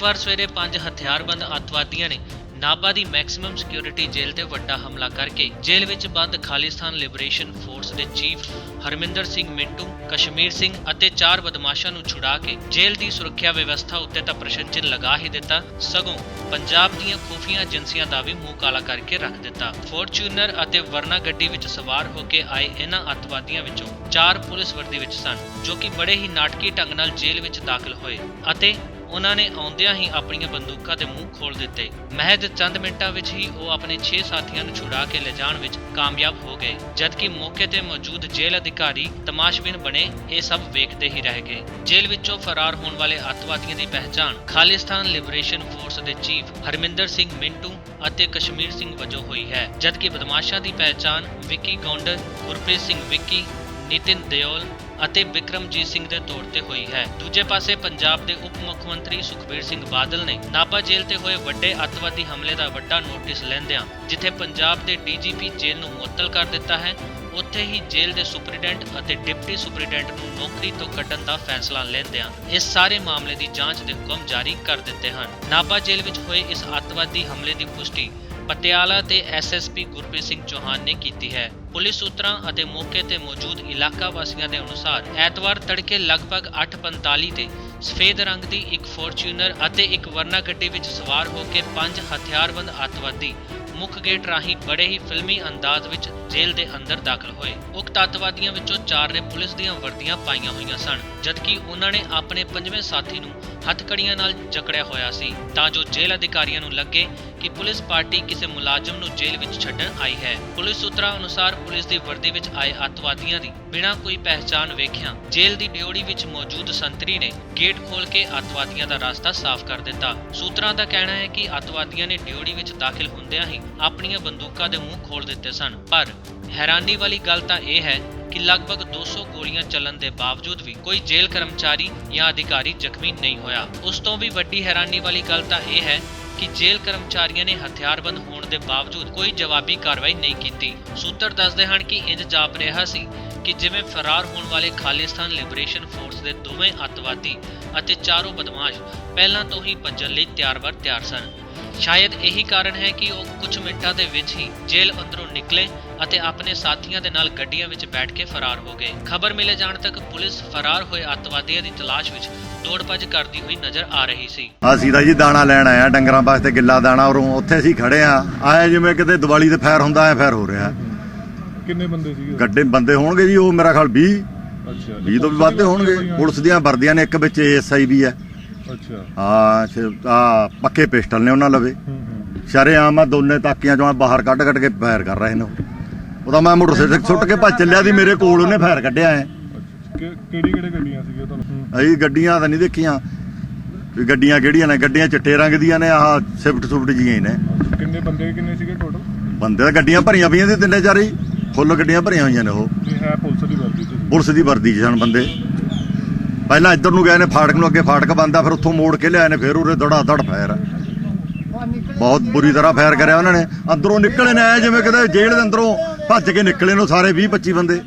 ਐਤਵਾਰ ਸਵੇਰੇ ਪੰਜ ਹਥਿਆਰਬੰਦ ਅੱਤਵਾਦੀਆਂ ਨੇ ਨਾਭਾ ਦੀ ਮੈਕਸਿਮਮ ਸਿਕਿਉਰਿਟੀ ਜੇਲ੍ਹ ਤੇ ਵੱਡਾ ਹਮਲਾ ਕਰਕੇ ਜੇਲ੍ਹ ਵਿੱਚ ਬੰਦ ਖਾਲਿਸਤਾਨ ਲਿਬਰੇਸ਼ਨ ਫੋਰਸ ਦੇ ਚੀਫ ਹਰਮਿੰਦਰ ਸਿੰਘ ਮਿੰਟੂ, ਕਸ਼ਮੀਰ ਸਿੰਘ ਅਤੇ ਚਾਰ ਬਦਮਾਸ਼ਾਂ ਨੂੰ ਛੁਡਾ ਕੇ ਜੇਲ੍ਹ ਦੀ ਸੁਰੱਖਿਆ ਵਿਵਸਥਾ ਉੱਤੇ ਤਾਂ ਪ੍ਰਸ਼ਨ ਚਿੰਨ੍ਹ ਲਗਾ ਹੀ ਦਿੱਤਾ, ਸਗੋਂ ਪੰਜਾਬ ਦੀਆਂ ਖੂਫੀਆ ਏਜੰਸੀਆਂ ਦਾ ਵੀ ਮੂੰਹ ਕਾਲਾ ਕਰਕੇ ਰੱਖ ਦਿੱਤਾ। ਫੋਰਚੂਨਰ ਅਤੇ ਵਰਨਾ ਗੱਡੀ ਵਿੱਚ ਸਵਾਰ ਹੋ ਕੇ ਆਏ ਇਹਨਾਂ ਅੱਤਵਾਦੀਆਂ ਵਿੱਚੋਂ ਚਾਰ ਪੁਲਿਸ ਵਰਦੀ ਵਿੱਚ ਸਨ, ਜੋ ਕਿ ਬੜੇ ਹੀ ਨਾਟਕੀ ਢੰਗ ਨਾਲ ਜੇਲ੍ਹ ਵਿੱਚ ਦਾਖਲ ਹੋਏ ਅਤੇ ਉਹਨਾਂ ਨੇ ਆਉਂਦਿਆਂ ਹੀ ਆਪਣੀਆਂ ਬੰਦੂਕਾਂ ਦੇ ਮੂੰਹ ਖੋਲ ਦਿੱਤੇ। ਮਹਿਜ਼ ਚੰਦ ਮਿੰਟਾਂ ਵਿੱਚ ਹੀ ਉਹ ਆਪਣੇ 6 ਸਾਥੀਆਂ ਨੂੰ ਛੁਡਾ ਕੇ ਲਿਜਾਣ ਵਿੱਚ ਕਾਮਯਾਬ ਹੋ ਗਏ, ਜਦਕਿ ਮੌਕੇ ਤੇ ਮੌਜੂਦ ਜੇਲ੍ਹ ਅਧਿਕਾਰੀ ਤਮਾਸ਼ਬੀਨ ਬਣੇ, ਇਹ ਸਭ ਵੇਖਦੇ ਹੀ ਰਹਿ ਗਏ। ਜੇਲ੍ਹ ਵਿੱਚੋਂ ਫਰਾਰ ਹੋਣ ਵਾਲੇ ਅੱਤਵਾਦੀਆਂ ਦੀ ਪਹਿਚਾਣ ਖਾਲਿਸਤਾਨ ਲਿਬਰੇਸ਼ਨ ਫੋਰਸ ਦੇ ਚੀਫ ਹਰਮਿੰਦਰ ਸਿੰਘ ਮਿੰਟੂ ਅਤੇ ਕਸ਼ਮੀਰ ਸਿੰਘ ਵਜੋਂ ਹੋਈ ਹੈ, ਜਦਕਿ ਬਦਮਾਸ਼ਾਂ ਦੀ ਪਹਿਚਾਣ ਵਿੱਕੀ ਗੌਂਡਰ ਗੁਰਪ੍ਰੀਤ ਸਿੰਘ ਵਿੱਕੀ, ਨਿਤਿਨ ਦਿਓਲ ਅਤੇ ਵਿਕਰਮਜੀਤ ਸਿੰਘ ਦੇ ਤੌਰ ਤੇ ਹੋਈ ਹੈ। ਦੂਜੇ ਪਾਸੇ ਪੰਜਾਬ ਦੇ ਉਪ ਮੁੱਖ ਮੰਤਰੀ ਸੁਖਬੀਰ ਸਿੰਘ ਬਾਦਲ ਨੇ ਨਾਭਾ ਜੇਲ੍ਹ ਤੇ ਹੋਏ ਵੱਡੇ ਅੱਤਵਾਦੀ ਹਮਲੇ ਦਾ ਵੱਡਾ ਨੋਟਿਸ ਲੈਂਦਿਆਂ ਜਿੱਥੇ ਪੰਜਾਬ ਦੇ ਡੀਜੀਪੀ ਜੇਲ੍ਹ ਨੂੰ ਮੁਅੱਤਲ ਕਰ ਦਿੱਤਾ ਹੈ, ਉੱਥੇ ਹੀ ਜੇਲ੍ਹ ਦੇ ਸੁਪਰੀਡੈਂਟ ਅਤੇ ਡਿਪਟੀ ਸੁਪਰੀਡੈਂਟ ਨੂੰ ਨੌਕਰੀ ਤੋਂ ਕੱਢਣ ਦਾ ਫੈਸਲਾ ਲੈਂਦਿਆਂ ਇਸ ਸਾਰੇ ਮਾਮਲੇ ਦੀ ਜਾਂਚ ਦੇ ਹੁਕਮ ਜਾਰੀ ਕਰ ਦਿੱਤੇ ਹਨ। ਨਾਭਾ ਜੇਲ੍ਹ ਵਿੱਚ ਹੋਏ ਇਸ ਅੱਤਵਾਦੀ ਹਮਲੇ ਦੀ ਪੁਸ਼ਟੀ ਪਟਿਆਲਾ ਦੇ ਐਸਐਸਪੀ ਗੁਰਪ੍ਰੀਤ ਸਿੰਘ ਚੌਹਾਨ ਨੇ ਕੀਤੀ ਹੈ। ਪੁਲਿਸ ਸੂਤਰਾਂ ਅਤੇ ਮੌਕੇ ਤੇ ਮੌਜੂਦ ਇਲਾਕਾ ਵਾਸੀਆਂ ਦੇ ਅਨੁਸਾਰ ਐਤਵਾਰ ਤੜਕੇ ਲਗਭਗ 8:45 ਤੇ ਸਫੇਦ ਰੰਗ ਦੀ ਇੱਕ ਫੋਰਚੂਨਰ ਅਤੇ ਇੱਕ ਵਰਨਾ ਗੱਡੀ ਵਿੱਚ ਸਵਾਰ ਹੋ ਕੇ ਪੰਜ ਹਥਿਆਰਬੰਦ ਅੱਤਵਾਦੀ ਮੁੱਖ ਗੇਟ ਰਾਹੀਂ ਬੜੇ ਹੀ ਫਿਲਮੀ ਅੰਦਾਜ਼ ਵਿੱਚ ਜੇਲ੍ਹ ਦੇ ਅੰਦਰ ਦਾਖਲ ਹੋਏ। ਉਕਤ ਅੱਤਵਾਦੀਆਂ ਵਿੱਚੋਂ ਚਾਰ ਨੇ ਪੁਲਿਸ ਦੀਆਂ ਵਰਦੀਆਂ ਪਾਈਆਂ ਹੋਈਆਂ ਸਨ, ਜਦਕਿ ਉਹਨਾਂ ਨੇ ਆਪਣੇ ਪੰਜਵੇਂ ਸਾਥੀ ਨੂੰ ਹੱਥਕੜੀਆਂ ਨਾਲ ਜਕੜਿਆ ਹੋਇਆ ਸੀ। ਤਾਂ ਜੋ ਜੇਲ੍ਹ ਅਧਿਕਾਰੀਆਂ ਨੂੰ ਲੱਗੇ ਕਿ ਪੁਲਿਸ ਪਾਰਟੀ ਕਿਸੇ ਮੁਲਾਜ਼ਮ ਨੂੰ ਜੇਲ੍ਹ ਵਿੱਚ ਛੱਡਣ ਆਈ ਹੈ। ਪੁਲਿਸ ਸੂਤਰਾਂ ਅਨੁਸਾਰ ਪੁਲਿਸ ਦੀ ਵਰਦੀ ਵਿੱਚ ਆਏ ਅੱਤਵਾਦੀਆਂ ਦੀ ਬਿਨਾਂ ਕੋਈ ਪਹਿਚਾਣ ਵੇਖਿਆਂ, ਜੇਲ੍ਹ ਦੀ ਡਿਓੜੀ ਵਿੱਚ ਮੌਜੂਦ ਸੰਤਰੀ ਨੇ ਗੇਟ ਖੋਲ ਕੇ ਅੱਤਵਾਦੀਆਂ ਦਾ ਰਸਤਾ ਸਾਫ਼ ਕਰ ਦਿੱਤਾ। ਸੂਤਰਾਂ ਦਾ ਕਹਿਣਾ ਹੈ ਕਿ ਅੱਤਵਾਦੀਆਂ ਨੇ ਡਿਓੜੀ ਵਿੱਚ ਦਾਖਲ ਹੁੰਦਿਆਂ ਹੀ ਆਪਣੀਆਂ ਬੰਦੂਕਾਂ ਦੇ ਮੂੰਹ ਖੋਲ ਦਿੱਤੇ ਸਨ। ਪਰ ਹੈਰਾਨੀ ਵਾਲੀ ਗੱਲ ਤਾਂ ਇਹ ਹੈ ਕਿ ਲਗਭਗ 200 ਗੋਲੀਆਂ ਚੱਲਣ ਦੇ ਬਾਵਜੂਦ ਵੀ ਕੋਈ ਜੇਲ੍ਹ ਕਰਮਚਾਰੀ ਜਾਂ ਅਧਿਕਾਰੀ ਜ਼ਖਮੀ ਨਹੀਂ ਹੋਇਆ। ਉਸ ਤੋਂ ਵੀ ਵੱਡੀ ਹੈਰਾਨੀ ਵਾਲੀ ਗੱਲ ਤਾਂ ਇਹ ਹੈ ਕਿ ਜੇਲ੍ਹ ਕਰਮਚਾਰੀਆਂ ਨੇ ਹਥਿਆਰਬੰਦ ਹੋਣ ਦੇ ਬਾਵਜੂਦ ਕੋਈ ਜਵਾਬੀ ਕਾਰਵਾਈ ਨਹੀਂ ਕੀਤੀ। ਸੂਤਰ ਦੱਸਦੇ ਹਨ ਕਿ ਇੰਜ ਜਾਪ ਰਿਹਾ ਸੀ ਕਿ ਜਿਵੇਂ ਫਰਾਰ ਹੋਣ ਵਾਲੇ ਖਾਲਿਸਤਾਨ ਲਿਬਰੇਸ਼ਨ ਫੋਰਸ ਦੇ ਦੋਵੇਂ ਅੱਤਵਾਦੀ ਅਤੇ ਚਾਰੋਂ ਬਦਮਾਸ਼ ਪਹਿਲਾਂ ਤੋਂ ਹੀ ਭੱਜਣ ਲਈ ਤਿਆਰ-ਬਰ ਤਿਆਰ ਸਨ। ਸ਼ਾਇਦ ਇਹੀ ਕਾਰਨ ਹੈ ਕਿ ਉਹ ਕੁਝ ਮਿੰਟਾਂ ਦੇ ਵਿੱਚ ਹੀ ਜੇਲ੍ਹ ਅੰਦਰੋਂ ਨਿਕਲੇ ਅਤੇ ਆਪਣੇ ਸਾਥੀਆਂ ਦੇ ਨਾਲ ਗੱਡੀਆਂ ਵਿੱਚ ਬੈਠ ਕੇ ਫਰਾਰ ਹੋ ਗਏ। ਖਬਰ ਮਿਲੇ ਜਾਣ ਤੱਕ ਪੁਲਿਸ ਫਰਾਰ ਹੋਏ ਅੱਤਵਾਦੀਆਂ ਦੀ ਤਲਾਸ਼ ਵਿੱਚ ਦੌੜ-ਭੱਜ ਕਰਦੀ ਹੋਈ ਨਜ਼ਰ ਆ ਰਹੀ ਸੀ। ਅਸੀਂ ਤਾਂ ਜੀ ਦਾਣਾ ਲੈਣ ਆਇਆ ਡੰਗਰਾਂ ਵਾਸਤੇ ਗਿੱਲਾ ਦਾਣਾ ਔਰ ਉੱਥੇ ਅਸੀਂ ਖੜੇ ਆ। ਆਏ ਜਿਵੇਂ ਕਿਤੇ ਦੀਵਾਲੀ ਤੇ ਫਾਇਰ ਹੁੰਦਾ ਐ ਫਾਇਰ ਹੋ ਰਿਹਾ। ਕਿੰਨੇ ਬੰਦੇ ਸੀਗੇ? ਗੱਡੇ ਬੰਦੇ ਹੋਣਗੇ ਜੀ ਉਹ ਮੇਰਾ ਖਿਆਲ 20 ਅੱਛਾ 20 ਤੋਂ ਵੀ ਵੱਧ ਹੋਣਗੇ। ਪੁਲਿਸ ਦੀਆਂ ਵਰਦੀਆਂ ਨੇ ਇੱਕ ਵਿੱਚ ਐਸਆਈ ਵੀ ਹੈ। ਅੱਛਾ। ਆ ਆ ਪੱਕੇ ਪਿਸਟਲ ਨੇ ਉਹਨਾਂ ਲਵੇ। ਹੂੰ ਹੂੰ। ਸ਼ਰੇਆਮ ਆ ਦੋਨੇ ਤਾਕੀਆਂ ਚੋਂ ਬਾਹਰ ਕੱਢ ਕੱਢ ਕੇ ਫਾਇਰ ਕਰ ਰਹੇ ਨੇ ਉਹ। ਉਹਦਾ ਮੈਂ ਮੋਟਰਸਾਈਕਲ ਸੁੱਟ ਕੇ ਭੱਜ ਚੱਲਿਆ ਦੀ ਮੇਰੇ ਕੋਲ ਉਹਨੇ ਫਾਇਰ ਕੱਢਿਆ ਐ। ਕਿਹੜੀ ਕਿਹੜੇ ਗੱਡੀਆਂ ਸੀਗੀਆਂ ਤੁਹਾਨੂੰ? ਅਸੀਂ ਗੱਡੀਆਂ ਤਾਂ ਨਹੀਂ ਦੇਖੀਆਂ। ਵੀ ਗੱਡੀਆਂ ਕਿਹੜੀਆਂ ਨੇ? ਗੱਡੀਆਂ ਚਿੱਟੇ ਰੰਗ ਦੀਆਂ ਨੇ ਆਹ ਸਿਫਟ ਸੁਫਟ ਜੀਆਂ ਹੀ ਨੇ। ਕਿੰਨੇ ਬੰਦੇ ਕਿੰਨੇ ਸੀਗੇ ਟੋਟਲ ਬੰਦੇ ਤਾਂ ਗੱਡੀਆਂ ਭਰੀਆਂ ਪਈਆਂ ਸੀ ਤਿੰਨੇ ਚਾਰੇ ਹੀ। ਫੁੱਲ ਗੱਡੀਆਂ ਭਰੀਆਂ ਹੋਈਆਂ ਨੇ ਉਹ। ਤੇ ਹੈ ਪੁਲਿਸ ਦੀ ਵਰਦੀ ਚ। ਪੁਲਿਸ ਦੀ ਵਰਦੀ 'ਚ ਸਨ ਬੰਦੇ। ਪਹਿਲਾਂ ਇੱਧਰ ਨੂੰ ਗਏ ਨੇ, ਫਾਟਕ ਨੂੰ ਅੱਗੇ ਫਾਟਕ ਬੰਦਾ ਫਿਰ ਉੱਥੋਂ ਮੋੜ ਕੇ ਲਿਆਏ ਨੇ, ਫਿਰ ਉਰੇ ਦੜਾ ਦੜ ਫੈਰ। ਬਹੁਤ ਬੁਰੀ ਤਰ੍ਹਾਂ ਫੈਰ ਕਰਿਆ ਉਹਨਾਂ ਨੇ। ਅੰਦਰੋਂ ਨਿਕਲੇ ਨੇ, ਐਂ ਜਿਵੇਂ ਕਿਤੇ ਜੇਲ੍ਹ ਦੇ ਅੰਦਰੋਂ ਭੱਜ ਕੇ ਨਿਕਲੇ ਨੇ ਸਾਰੇ 20 25 ਬੰਦੇ।